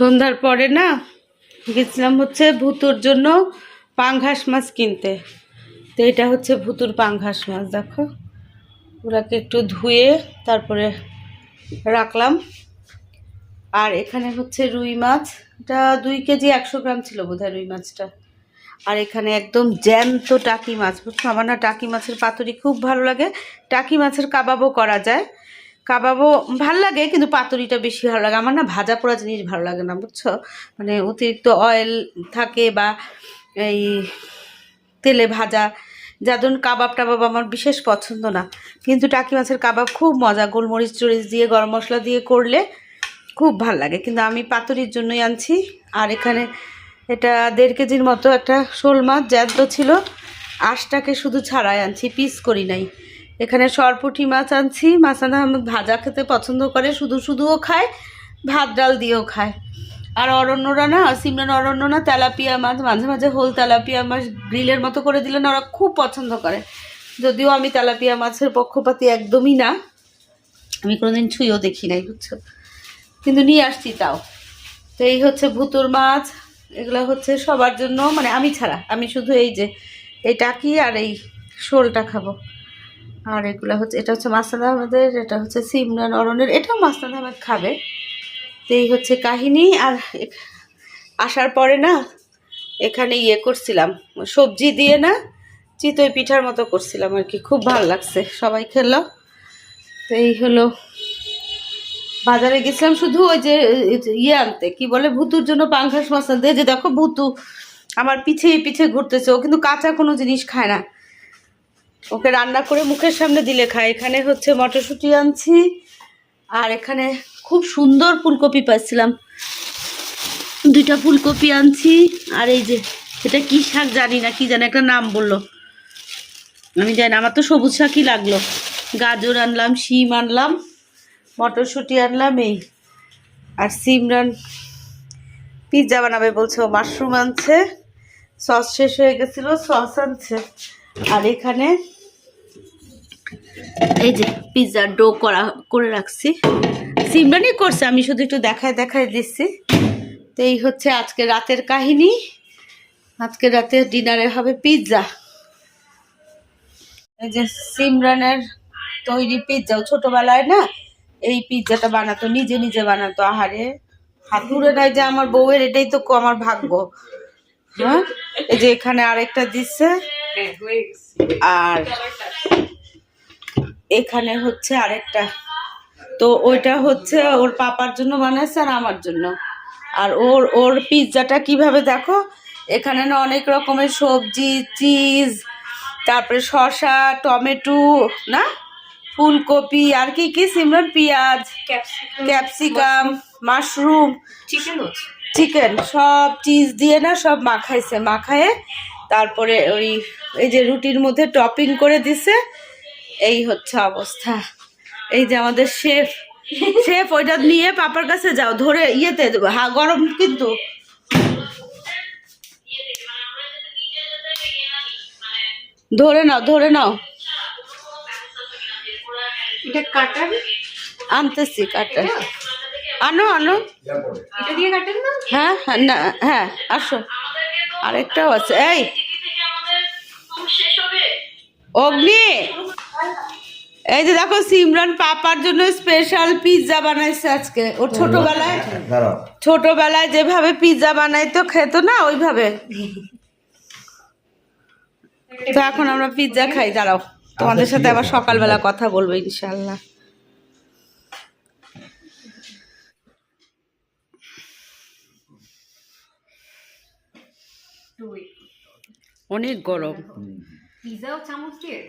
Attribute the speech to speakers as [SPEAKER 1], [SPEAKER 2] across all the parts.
[SPEAKER 1] সন্ধ্যার পরে না গেছিলাম হচ্ছে ভুতুর জন্য পাংঘাস মাছ কিনতে। তো এটা হচ্ছে ভুতুর পাংঘাস মাছ, দেখো। ওরাকে একটু ধুয়ে তারপরে রাখলাম। আর এখানে হচ্ছে রুই মাছ, এটা দুই কেজি একশো গ্রাম ছিল বোধহয় রুই মাছটা। আর এখানে একদম জ্যান্ত টাকি মাছ, বুঝছ? আমার না টাকি মাছের পাতুরি খুব ভালো লাগে। টাকি মাছের কাবাবও করা যায়। কাবাবও ভালো লাগে, কিন্তু পাতুরিটা বেশি ভালো লাগে। আমার না ভাজা পোড়া জিনিস ভালো লাগে না, বুঝছ? মানে অতিরিক্ত অয়েল থাকে বা এই তেলে ভাজা, যার জন্য কাবাব টাবাব আমার বিশেষ পছন্দ না। কিন্তু টাকি মাছের কাবাব খুব মজা, গোলমরিচ টরিচ দিয়ে, গরম মশলা দিয়ে করলে খুব ভালো লাগে। কিন্তু আমি পাতুরির জন্যই আনছি। আর এখানে এটা দেড় কেজির মতো একটা শোল মাছ, জ্যান্ত ছিল। আশটাকে শুধু ছাড়াই আনছি, পিস করি নাই। এখানে সরপুঁটি মাছ আনছি। মাছানা আহমেদ ভাজা খেতে পছন্দ করে, শুধু শুধুও খায়, ভাত ডাল দিয়েও খায়। আর অরণ্যরা না, সিমরান অরণ্য না, তেলাপিয়া মাছ, মাঝে মাঝে হোল তেলাপিয়া মাছ গ্রিলের মতো করে দিলে না ওরা খুব পছন্দ করে। যদিও আমি তেলাপিয়া মাছের পক্ষপাতি একদমই না, আমি কোনোদিন ছুঁয়েও দেখি নাই, বুঝছ? কিন্তু নিয়ে আসছি তাও। তো এই হচ্ছে ভুতুর মাছ, এগুলো হচ্ছে সবার জন্য মানে আমি ছাড়া, আমি শুধু এই যে, এই টাকি আর এই শোলটা খাব। আর এগুলো হচ্ছে, এটা হচ্ছে মাস্তাদ আহমেদের, এটা হচ্ছে সিমরান অরণের এটাও মাস্তাদ আহমেদ খাবে। তো এই হচ্ছে কাহিনী, আর আসার পরে না, এখানে ইয়ে করছিলাম, সবজি দিয়ে না চিতই পিঠার মতো করছিলাম আর কি, খুব ভালো লাগছে, সবাই খেলো। তো এই হলো, বাজারে গেছিলাম শুধু ওই যে ইয়ে আনতে, কি বলে, ভুতুর জন্য পাঙ্খাস মাছ আনতে যে দেখো ভুতু, আমার পিছে পিছে ঘুরতেছে, ও কিন্তু কাঁচা কোনো জিনিস খায় না। ওকে রান্না করে মুখের সামনে দিলে খায়। এখানে হচ্ছে মটরশুঁটি আনছি, আর এখানে খুব সুন্দর ফুলকপি পাচ্ছিলাম। দুইটা ফুলকপি আনছি, আর এই যে, এটা কি শাক জানি না, কি জানি একটা নাম বলল। আমি জানি আমার তো সবুজ শাকই লাগল। গাজর আনলাম, শিম আনলাম, মটরশুঁটি আনলাম, এই, আর সিমরান পিৎজা বানাবে বলছে ও, মাশরুম আনছে, সস শেষ হয়ে গেছিল, সস আনছে। আর এখানে এই যে পিৎজার ডো করা, করে রাখছি। সিমরানই করছে, আমি শুধু একটু দেখায় দেখায় দিচ্ছি। তো এই হচ্ছে আজকে রাতের কাহিনী। আজকে রাতে ডিনারে হবে পিৎজা এই যে সিমরানের তৈরি পিৎজা ছোটবেলায় না, এই পিৎজাটা বানাতো, নিজে নিজে বানাতো। আহারে হাতুড়ে নাই যে আমার বউয়ের, এটাই তো আমার ভাগ্য। হ্যাঁ? এই যে এখানে আরেকটা দিচ্ছে। আর এখানে হচ্ছে আরেকটা। তো ওইটা হচ্ছে ওর পাপার জন্য বানাইছে আর আমার জন্য। আর ওর ওর পিৎজাটা কীভাবে দেখো? এখানে না অনেক রকমের সবজি চিজ তারপরে শসা টমেটো না? ফুলকপি আর কি কি? সিমরন পেঁয়াজ ক্যাপসিকাম মাশরুম।
[SPEAKER 2] চিকেন
[SPEAKER 1] চিকেন সব চিজ দিয়ে না সব মাখাইছে। মাখায়ে তারপরে ওই এই যে রুটির মধ্যে টপিং করে দিছে এই হচ্ছে অবস্থা। এই যে আমাদের শেফ শেফ ওইটা নিয়ে পাপার কাছে যাও ধরে ইয়েতে হা গরম কিন্তু। ধরে নাও ধরে নাও।
[SPEAKER 2] এটা কাটার?
[SPEAKER 1] আনতেছি কাটা আনো আনো।
[SPEAKER 2] এটা দিয়ে কাটেন না?
[SPEAKER 1] হ্যাঁ হ্যাঁ না হ্যাঁ আসো। আরেকটাও আছে। এই অগ্নি! এই যে দেখো সিমরান পাপার জন্য স্পেশাল পিৎজা বানাইছে আজকে। ওর ছোটবেলায় ছোটবেলায় যেভাবে পিৎজা বানাইতো খেতো না ওইভাবে। তো এখন আমরা পিৎজা খাই। দাঁড়াও তোমাদের সাথে আবার সকালবেলা কথা বলব ইনশাল্লাহ
[SPEAKER 2] দুই।
[SPEAKER 1] অনেক গরম।
[SPEAKER 2] পিজাও চামচ দিয়ে?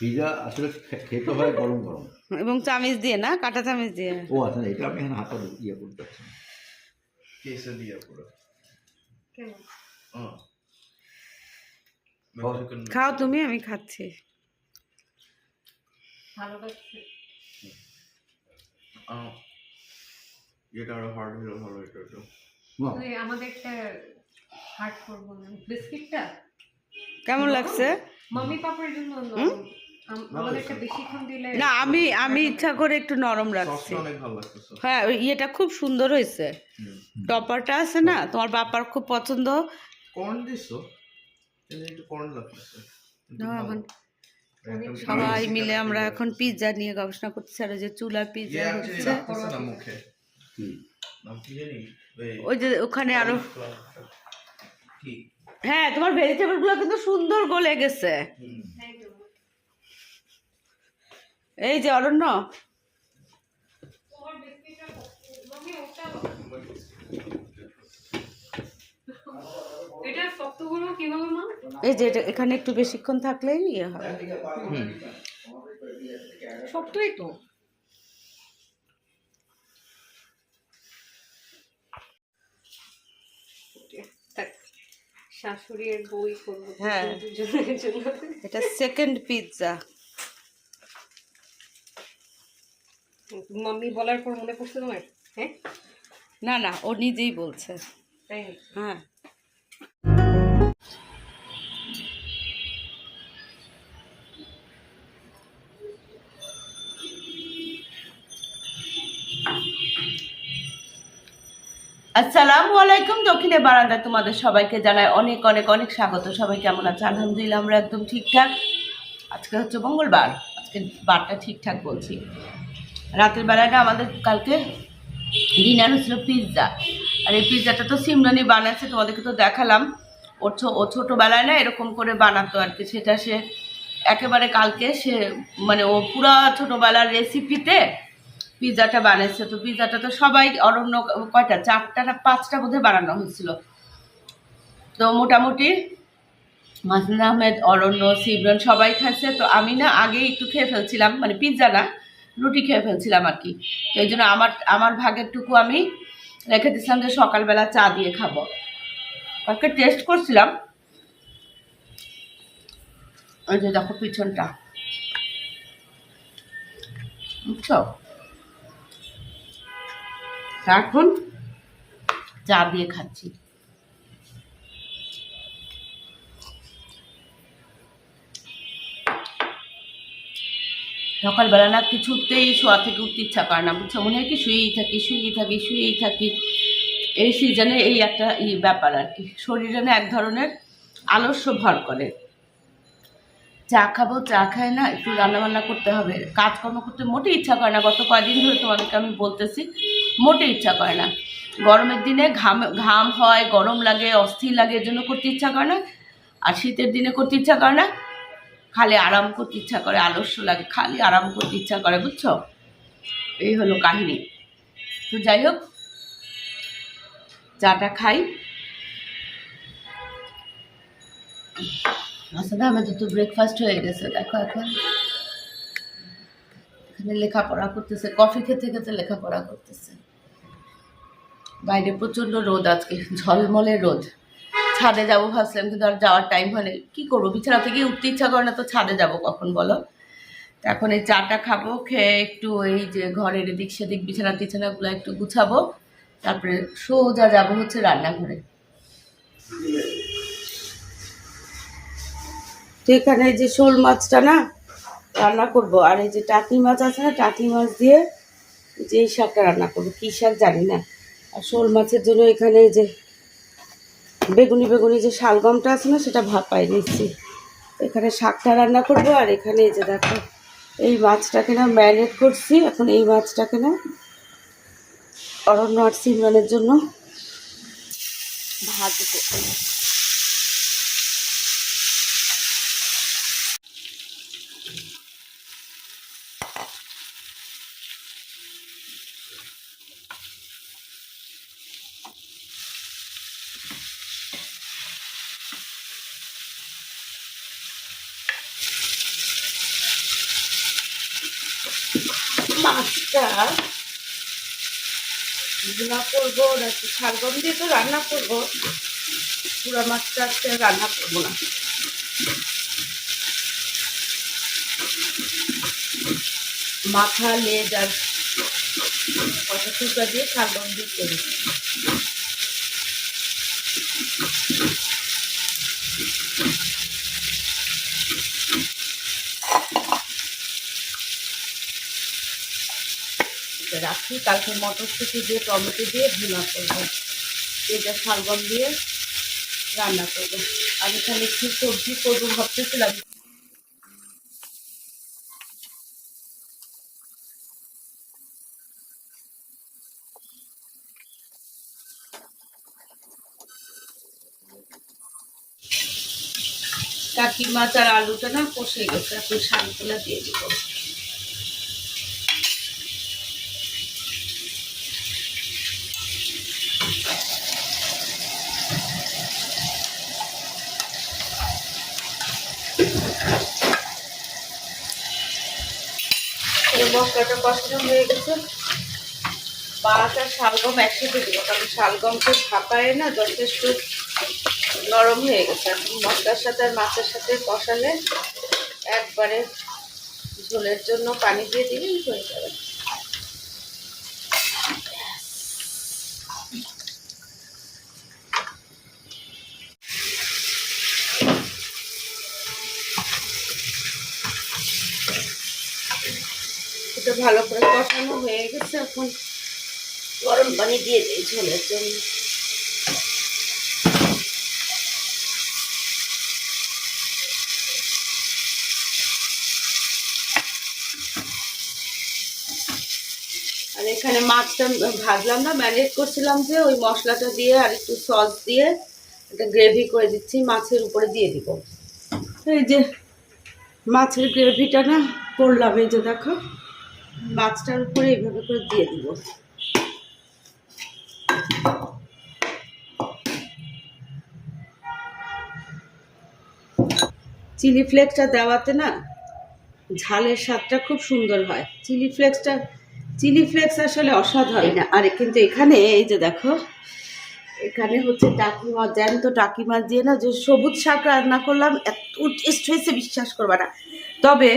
[SPEAKER 3] পিজা আসলে খেতে হয় গরম গরম।
[SPEAKER 1] এবং চামিচ দিয়ে না? কাঁটা চামিচ দিয়ে?
[SPEAKER 3] ও আচ্ছা এটা আমি এখানে হাতে ইয়ে করতে পারছি
[SPEAKER 4] Oh.
[SPEAKER 3] Oh.
[SPEAKER 4] Mexican.
[SPEAKER 1] খাও। তুমি আমি খাচ্ছি।
[SPEAKER 2] ভালো লাগছে.
[SPEAKER 4] এটা আরও হার্ড হলো ভালো এটা একটু।
[SPEAKER 2] আমাদের একটা হার্ড করব না বিস্কিটটা?
[SPEAKER 1] কেমন লাগছে? না আমি আমি ইচ্ছা করে একটু নরম রাখছি। হ্যাঁ ওই ইয়েটা খুব সুন্দর হয়েছে। টপারটা আছে না? তোমার বাপার খুব পছন্দ। সবাই মিলে আমরা এখন পিৎজা নিয়ে গবেষণা করছি আর ওই যে চুলা
[SPEAKER 4] ইয়ে
[SPEAKER 1] পিৎজা হচ্ছে।
[SPEAKER 4] জানি? এই
[SPEAKER 1] ওই যে ওখানে আরও
[SPEAKER 4] কি?
[SPEAKER 1] হ্যাঁ তোমার ভেজিটেবলগুলো কিন্তু সুন্দর গলে গেছে। এই যে অরণ্য। এই যে এটা এখানে একটু বেশিক্ষণ থাকলেই ইয়ে হয়
[SPEAKER 4] হুম।
[SPEAKER 2] শক্তই তো। শাশুড়ির বই করব
[SPEAKER 1] হ্যাঁ।
[SPEAKER 2] দুজনের জন্য।
[SPEAKER 1] এটা সেকেন্ড পিৎজা
[SPEAKER 2] মাম্মি বলার পর মনে পড়ছে তোমার? হ্যাঁ?
[SPEAKER 1] না না ও নিজেই বলছে। হ্যাঁ। আসসালামু আলাইকুম, দক্ষিণে বারান্দা তোমাদের সবাইকে জানাই অনেক অনেক অনেক স্বাগত। সবাই কেমন আছে? আলহামদুলিল্লাহ, আমরা একদম ঠিকঠাক। আজকে হচ্ছে মঙ্গলবার, আজকে বারটা ঠিকঠাক বলছি। রাতের বেলাটা আমাদের কালকে ডিনার হচ্ছিল পিৎজা। আর এই পিৎজাটা তো সিমরানি বানাচ্ছে তোমাদেরকে তো দেখালাম। ওর ও ছোটোবেলায় না এরকম করে বানাতো আর কি, সেটা সে একেবারে কালকে সে মানে ও পুরা ছোটোবেলার রেসিপিতে পিৎজাটা বানিয়েছে তো পিৎজাটা তো সবাই অরণ্য কয়টা? চারটা না পাঁচটা বোধহয় বানানো হয়েছিল। তো মোটামুটি মাসুদ আহমেদ, অরণ্য সিমরন সবাই খাচ্ছে তো আমি না আগে একটু খেয়ে ফেলছিলাম মানে পিৎজা না, রুটি খেয়ে ফেলছিলাম আর কি। তো এই জন্য আমার আমার ভাগেরটুকু আমি রেখে দিয়েছিলাম যে সকালবেলা চা দিয়ে খাব। কালকে টেস্ট করছিলাম। ওই যে দেখো পিছনটা। বুঝছ? এখন চা দিয়ে খাচ্ছি। সকালবেলা না কিছুতেই শোয়া থেকে উঠতে ইচ্ছা করে না, বুঝছ? মনে হয় কি শুয়েই থাকি শুয়েই থাকি শুয়েই থাকি। এই সিজনে এই একটা ব্যাপার আর কি। শরীরে না এক ধরনের আলস্য ভর করে। চা খাব, চা খায় না, একটু রান্নাবান্না করতে হবে। কাজকর্ম করতে মোটেই ইচ্ছা করে না। গত কয়েকদিন ধরে তোমাদেরকে আমি বলতেছি মোটে ইচ্ছা করে না। গরমের দিনে ঘাম ঘাম হয়, গরম লাগে, অস্থির লাগে, এর জন্য করতে ইচ্ছা করে না। আর শীতের দিনে করতে ইচ্ছা করে না। খালি আরাম করতে ইচ্ছা করে, আলস্য লাগে, খালি আরাম করতে ইচ্ছা করে, বুঝছ? এই হলো কাহিনী। তো যাই হোক, চাটা খাই। আসলে আমাদের তো ব্রেকফাস্ট হয়ে গেছে, দেখো এখন। এখানে লেখাপড়া করতেছে কফি খেতে খেতে লেখাপড়া করতেছে। বাইরে প্রচণ্ড রোদ আজকে, ঝলমলে রোদ। ছাদে যাব ভাবছিলাম, কিন্তু আর যাওয়ার টাইম হয়নি কি করব? বিছানা থেকে উঠতে ইচ্ছা করে না তো ছাদে যাব কখন বলো? এখন এই চাটা খাব, খেয়ে একটু এই যে ঘরের এদিক সেদিক বিছানা টিছানাগুলো একটু গুছাবো। তারপরে সোজা যাব হচ্ছে রান্নাঘরে। তো এখানে যে শোল মাছটা না, রান্না করব। আর এই যে টাকি মাছ আছে না, টাকি মাছ দিয়ে যে এই শাকটা রান্না করব। কী শাক জানি না। আর শোল মাছের জন্য এখানে যে বেগুনি বেগুনি যে শালগমটা আছে না, সেটা ভাপাই নিচ্ছি। এখানে শাকটা রান্না করব, আর এখানে এই যে দেখো, এই মাছটাকে না ম্যারিনেট করছি। এখন এই মাছটাকে না অরণ্য আর সিমরানের জন্য ভাজবো। মাছটা রান্না করব নাকি শালগম দিয়ে তো রান্না করব? পুরা মাছটা রান্না করব না। মাথা, লেজ আর কত টুকরা দিয়ে শালগম দিয়ে করি রাখছি। কালকে মটরশুঁটি দিয়ে, টমেটো দিয়ে, ভুনা করব। এটা শালগম দিয়ে রান্না করব। আর এখানে একটু সবজি করব ভাবতেছিলাম। কাকি মাছ আর আলুটা না কষে গেছে, এখন শাকগুলা দিয়ে দিব। মশলাটা কষানো হয়ে গেছে। আর শালগম একসাথে দিব, কারণ শালগমকে ভাপায় না, যথেষ্ট নরম হয়ে গেছে। এখন মশলার সাথে আর মাছের সাথে কষালে একবারে ঝোলের জন্য পানি দিয়ে দিলেই হয়ে যাবে। এটা ভালো করে কষানো হয়ে গেছে এখন। গরম পানি দিয়ে দিই ঝোলের জন্য। আর এখানে মাছটা ভাজলাম না, ম্যারিনেট করছিলাম যে ওই মশলাটা দিয়ে আর একটু সস দিয়ে একটা গ্রেভি করে দিচ্ছি, মাছের উপরে দিয়ে দিব। এই যে মাছের গ্রেভিটা না করলাম, এই যে দেখো। মাছটার উপরে এইভাবে করে দিয়ে দিব। চিলি ফ্লেক্সটা দেওয়াতে না ঝালের স্বাদটা খুব সুন্দর হয়। চিলি ফ্লেক্সটা, চিলি ফ্লেক্স আসলে অসাধারণ। না। আর, কিন্তু এখানে এই যে দেখো, এখানে হচ্ছে টাকি মাছ তো টাকি মাছ দিয়ে না যে সবুজ শাক রান্না করলাম, এত টেস্ট হয়েছে, বিশ্বাস করবা না। তবে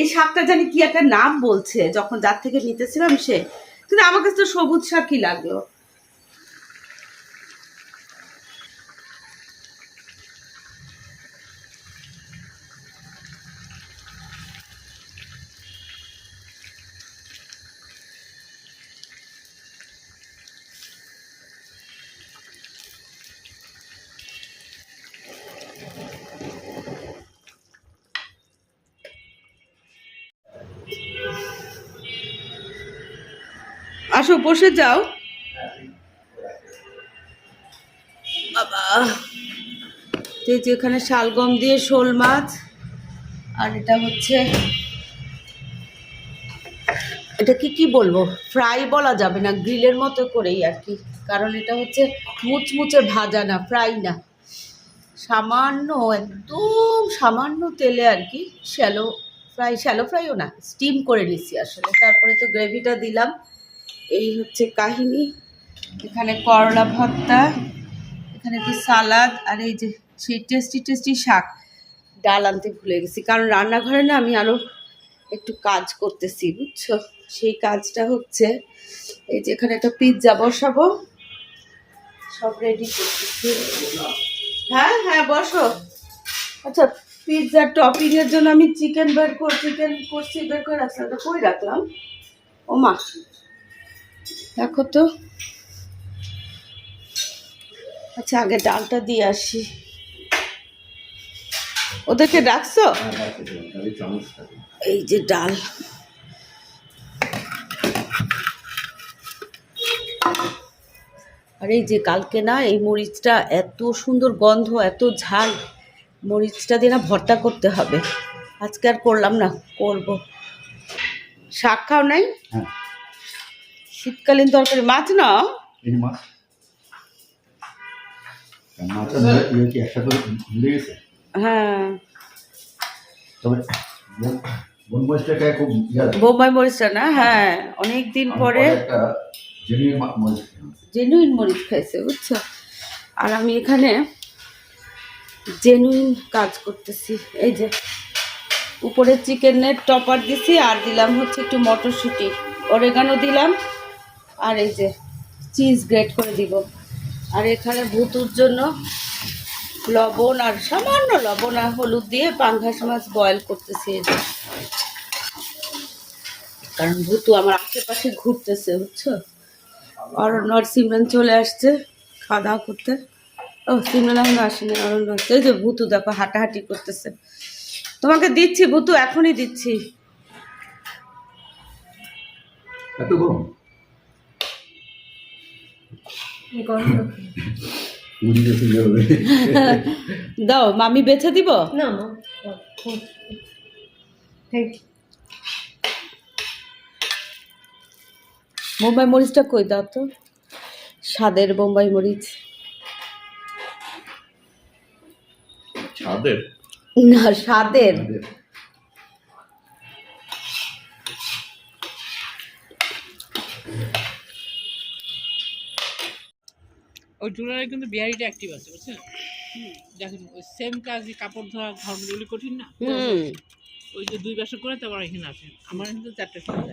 [SPEAKER 1] এই শাকটা জানি কি একটা নাম বলছে, যখন যার থেকে নিতেছিলাম সে। কিন্তু আমার কাছে তো সবুজ শাকই লাগল। আসো, বসে যাও। বাবা এখানে শালগম দিয়ে শোল মাছ, আর এটা হচ্ছে, এটা কি কি বলব? ফ্রাই বলা যাবে না, গ্রিলের মতো করেই আর কি। কারণ এটা হচ্ছে মুচমুচে ভাজা না, ফ্রাই না। সামান্য, একদম সামান্য তেলে আর কি, শ্যালো ফ্রাই, শ্যালো ফ্রাইও না, স্টিম করে নিচ্ছি আসলে। তারপরে তো গ্রেভিটা দিলাম। এই হচ্ছে কাহিনী। এখানে করলা ভর্তা, এখানে একটু সালাদ, আর এই যে সেই টেস্টি টেস্টি শাক, ডাল আনতে ভুলে গেছি। কারণ রান্নাঘরে না আমি আরও একটু কাজ করতেছি, বুঝছ? সেই কাজটা হচ্ছে, এই যে এখানে একটা পিৎজা বসাবো। সব রেডি করতেছি। হ্যাঁ হ্যাঁ বসো। আচ্ছা পিৎজার টপিং এর জন্য আমি চিকেন বের কর চিকেন করছি বের করে রাখলাম। কই রাখলাম? ও মা দেখো তো। আচ্ছা আগে ডালটা দিয়ে আসি। ওদেরকে ডাকছো? এই যে ডাল। আর এই যে কালকে না, এই মরিচটা এত সুন্দর গন্ধ, এত ঝাল। মরিচটা দিয়ে না ভর্তা করতে হবে। আজকে আর করলাম না, করব। শাক খাও নাই?
[SPEAKER 3] হ্যাঁ।
[SPEAKER 1] শীতকালীন তরকারি মাছ না?
[SPEAKER 3] এই মাছ?
[SPEAKER 1] হ্যাঁ।
[SPEAKER 3] তবে।
[SPEAKER 1] বোম্বাই মরিচটা না? হ্যাঁ অনেক দিন পরে।
[SPEAKER 3] জেনুইন মরিচ
[SPEAKER 1] খাইছে বুঝছ? আর আমি এখানে জেনুইন কাজ করতেছি। এই যে উপরে চিকেনের টপার দিছি আর দিলাম হচ্ছে একটু মটরশুঁটি। অরেগানো দিলাম। আর এই যে চিজ গ্রেট করে দিব। আর এখানে ভুতুর জন্য লবণ আর সামান্য লবণ আর হলুদ দিয়ে পাঙ্গাস মাছ বয়েল করতেছি কারণ ভুতু আমার আশেপাশে ঘুরতেছে, বুঝছ? অরণ্য আর সিমরান চলে আসছে খাওয়া দাওয়া করতে। ও, সিমরান এখন আসেনি অরণ্য আসছে। এই যে ভুতু দেখো, হাঁটাহাঁটি করতেছে। তোমাকে দিচ্ছি, ভুতু, এখনই দিচ্ছি।
[SPEAKER 3] এত গরম?
[SPEAKER 1] দাও মামি বেছে দিব?
[SPEAKER 2] না
[SPEAKER 1] বোম্বাই মরিচটা কই দাও তো? স্বাদের বোম্বাই মরিচ।
[SPEAKER 4] স্বাদের?
[SPEAKER 1] না স্বাদের।
[SPEAKER 5] ওই জুলারে কিন্তু বিহারিটা অ্যাক্টিভ আছে বুঝছেন? দেখেন ওই সেম কাজই কাপড় ধোয়া ঘরগুলি কঠিন না ওই যে দুই বাসা করে তারপর এখানে আছে আমার কিন্তু চারটে সময়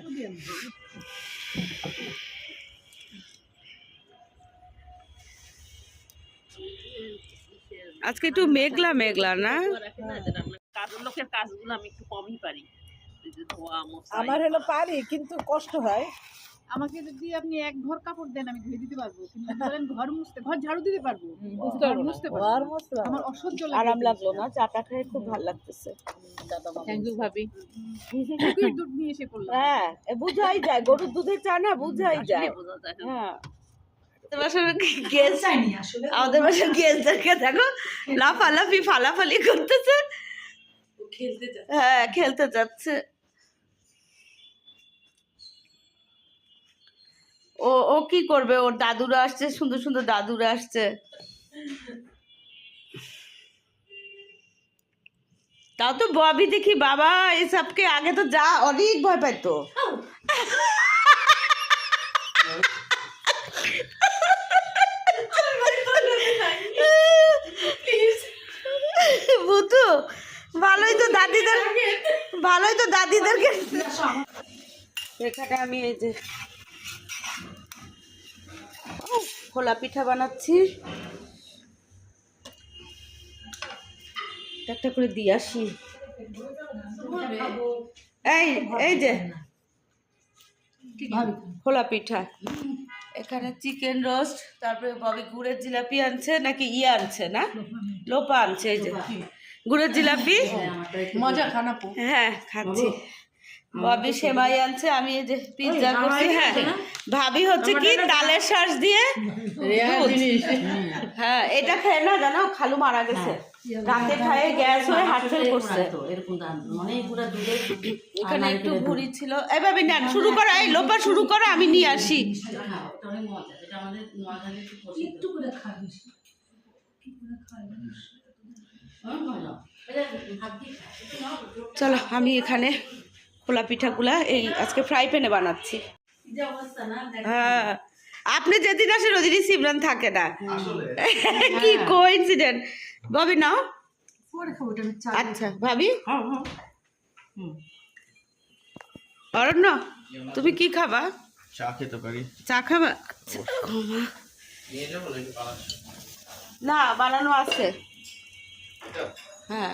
[SPEAKER 1] আজকে একটু মেঘলা মেঘলা না?
[SPEAKER 5] লোকের কাজগুলো আমি একটু কমই পারি। এই যে ধোয়া মোছা
[SPEAKER 6] আমার হলো পারি কিন্তু কষ্ট হয়।
[SPEAKER 7] আমাকে যদি আপনি এক ঘর কাপড় দেন আমি ধুয়ে দিতে পারব। কিন্তু ধরেন ঘর মুছতে ঘর ঝাড়ু দিতে পারব। মুছতে পারব।
[SPEAKER 6] পারব।
[SPEAKER 7] আমার অসহ্য লাগে
[SPEAKER 1] আরাম লাগল না চাটা খেয়ে খুব ভালো লাগতেছে।
[SPEAKER 5] থ্যাংক ইউ ভাবি।
[SPEAKER 7] দুধ নিয়ে এসে করলাম
[SPEAKER 1] হ্যাঁ বুঝাই যায় গরুর দুধের চা না বুঝাই যায়।
[SPEAKER 5] বোঝা যায়
[SPEAKER 1] হ্যাঁ। আমাদের বাসার গেস্টদেরকে দেখো লাফালাফি ফালাফালি করতেছে। হ্যাঁ খেলতে যাচ্ছে। ও ও কি করবে? ওর দাদুরা আসছে, সুন্দর সুন্দর দাদুরা আসছে। তাও তো ববি দেখি, বাবা, এসবকে আগে তো যা, অনেক ভয় পাইতো। বুতু, ভালোই তো দাদিদের ভালোই তো দাদিদেরকে এখানে আমি এই যে খোলা পিঠা বানাচ্ছি। একটা করে দিয়ে আসি। এই এই যে। খোলা পিঠা। এখানে চিকেন রোস্ট তারপরে ববি গুড়ের জিলাপি আনছে নাকি ইয়ে আনছে না? লোপা আনছে এই যে। গুড়ের জিলাপি?
[SPEAKER 6] মজা খানা
[SPEAKER 1] হ্যাঁ খাচ্ছি। ববি সেমাই আনছে আমি এই যে পিৎজা করছি হ্যাঁ। ভাবি হচ্ছে কি তালের শ্বাস দিয়ে হ্যাঁ এটা খেয়ে না জানো খালু মারা গেছে। রাতে খায়ে গ্যাস হয়ে হার্ট করছে। এখানে একটু ভুড়ি ছিল। এভাবে নেন শুরু করো এই লোপা শুরু করো আমি নিয়ে আসি। চলো আমি এখানে খোলা পিঠাগুলা এই আজকে ফ্রাই প্যানে বানাচ্ছি। হ্যাঁ আপনি যেদিন আসেন ওদিনই সিমরান থাকে না। কি কোইন্সিডেন্ট ববি নাও। আচ্ছা ভাবি। অরণ্য তুমি কি খাবা?
[SPEAKER 4] চা খেতে পারি।
[SPEAKER 1] চা খাবা। না বানানো আছে। হ্যাঁ।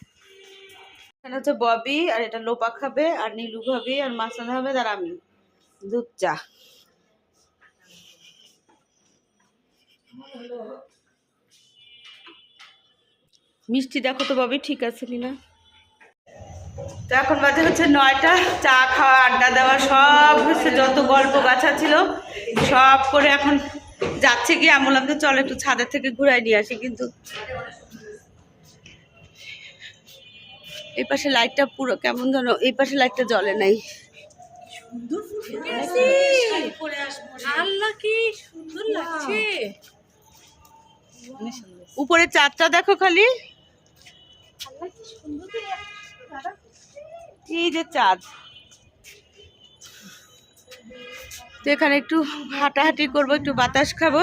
[SPEAKER 1] এখানে হচ্ছে ববি, আর এটা লোপা খাবে, আর নীলু খাবে, আর মাসান খাবে, আর আমি। দুধ, চা। মিষ্টি দেখো তো ববি, ঠিক আছে কিনা? তো এখন বাজে হচ্ছে নয়টা, চা খাওয়া, আড্ডা দেওয়া, সব হচ্ছে যত গল্প গাছা ছিল, সব করে এখন যাচ্ছে কি আমি বললাম চল একটু ছাদের থেকে ঘুরাই নিয়ে আসি, কিন্তু এই পাশে লাইটটা পুরো কেমন যেন এই পাশে লাইটটা জ্বলে নাই।
[SPEAKER 5] সুন্দর লাগছে।
[SPEAKER 1] উপরে চারটা দেখো খালি। এই যে চাঁদ। তো এখানে একটু হাঁটাহাঁটি করব একটু বাতাস খাব।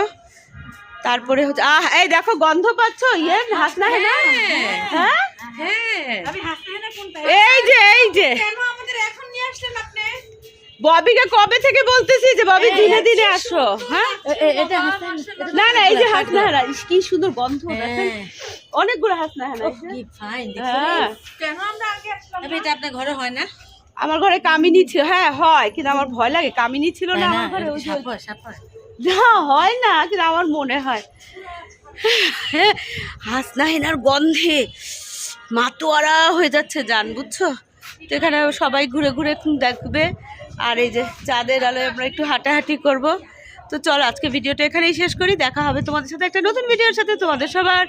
[SPEAKER 1] তারপরে হচ্ছে আহ এই দেখো গন্ধ পাচ্ছ? ইয়ে হাসনা হ্যাঁ হ্যাঁ? এই যে এই যে। ববিকে কবে থেকে বলতেছি যে ববি দিনে দিনে আসো হ্যাঁ? না না এই যে হাসনা হারা ইস, কি সুন্দর গন্ধ দেখেন। অনেকগুলো হাসনা হ্যাঁ।
[SPEAKER 6] এটা আপনার ঘরে হয় না?
[SPEAKER 1] আমার ঘরে কামিনী ছিল হ্যাঁ হয় কিন্তু আমার ভয় লাগে। কামিনী ছিল না আমার ঘরে না, হয় না কিন্তু আমার মনে হয়। হাসনা হেনার গন্ধে মাতোয়ারা হয়ে যাচ্ছে জান, বুঝছ? তো এখানে সবাই ঘুরে ঘুরে দেখবে। আর এই যে চাঁদের আলোয় আমরা একটু হাঁটাহাঁটি করব। তো চলো, আজকে ভিডিওটা এখানেই শেষ করি। দেখা হবে তোমাদের সাথে একটা নতুন ভিডিওর সাথে। তোমাদের সবার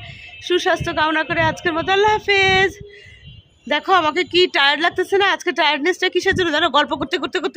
[SPEAKER 1] সুস্বাস্থ্য কামনা করে আজকের মতো আল্লাহ হাফেজ। দেখো, আমাকে কি টায়ার্ড লাগতেছে না? আজকে টায়ার্ডনেসটা কিসের জন্য জানো? গল্প করতে করতে করতে